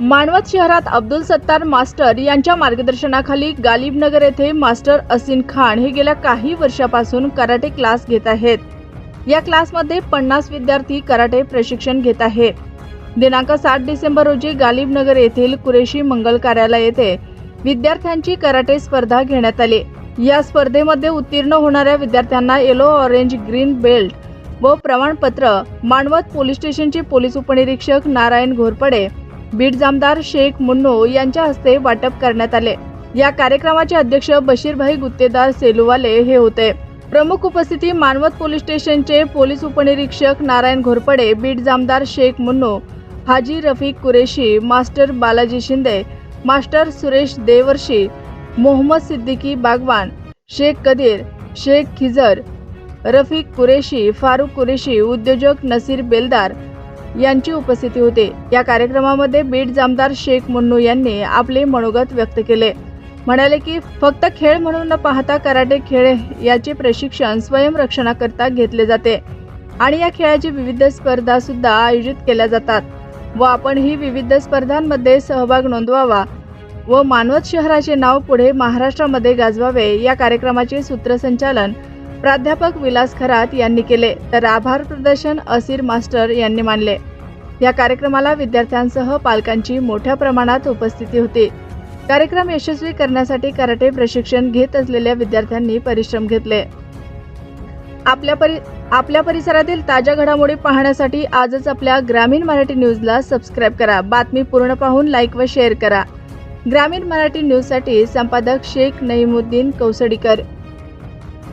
मानवत शहरात अब्दुल सत्तार मास्टर यांच्या मार्गदर्शनाखाली गालिबनगर येथे मास्टर असिन खान हे गेल्या काही वर्षापासून कराटे क्लास घेत आहेत. या क्लासमध्ये पन्नास विद्यार्थी कराटे प्रशिक्षण घेत आहेत. दिनांक सात डिसेंबर रोजी गालिबनगर येथील कुरेशी मंगल कार्यालय येथे विद्यार्थ्यांची कराटे स्पर्धा घेण्यात आली. या स्पर्धेमध्ये उत्तीर्ण होणाऱ्या विद्यार्थ्यांना येलो ऑरेंज ग्रीन बेल्ट व प्रमाणपत्र मानवत पोलीस स्टेशनचे पोलीस उपनिरीक्षक नारायण घोरपडे बीड जामदार शेख मुन्नो यांच्या हस्ते वाटप करण्यात आले. या कार्यक्रमाचे अध्यक्ष बशीरभाई गुत्तेदार सेलुवाले हे होते. प्रमुख उपस्थिती मानवत पोलीस स्टेशनचे पोलीस उपनिरीक्षक नारायण घोरपडे बीड जामदार शेख मुन्नो हाजी रफीक कुरेशी मास्टर बालाजी शिंदे मास्टर सुरेश देवर्षी मोहम्मद सिद्दीकी बागवान शेख कदीर शेख खिजर रफीक कुरेशी फारुख कुरेशी उद्योजक नसीर बेलदार यांची उपस्थिती होती. या कार्यक्रमामध्ये बीड जामदार शेख मुन्नू यांनी आपले मनोगत व्यक्त केले. म्हणाले की फक्त खेळ म्हणून न पाहता कराटे खेळ याचे प्रशिक्षण स्वयंरक्षणाकरता घेतले जाते आणि या खेळाची विविध स्पर्धा सुद्धा आयोजित केल्या जातात व आपण ही विविध स्पर्धांमध्ये सहभाग नोंदवावा व मानवत शहराचे नाव पुढे महाराष्ट्रामध्ये गाजवावे या कार्यक्रमाचे सूत्रसंचालन प्राध्यापक विलास खरात यांनी केले. तर आभार प्रदर्शन असीर मास्टर यांनी मानले. या कार्यक्रमाला विद्यार्थ्यांसह पालकांची मोठ्या प्रमाणात उपस्थिती होती. कार्यक्रम यशस्वी करण्यासाठी कराटे प्रशिक्षण घेत असलेल्या विद्यार्थ्यांनी परिश्रम घेतले. आपल्या परि आपल्या परिसरातील ताज्या घडामोडी पाहण्यासाठी आजच आपल्या ग्रामीण मराठी न्यूजला सबस्क्राईब करा. बातमी पूर्ण पाहून लाईक व शेअर करा. ग्रामीण मराठी न्यूजसाठी संपादक शेख नईमुद्दीन कौसडीकर.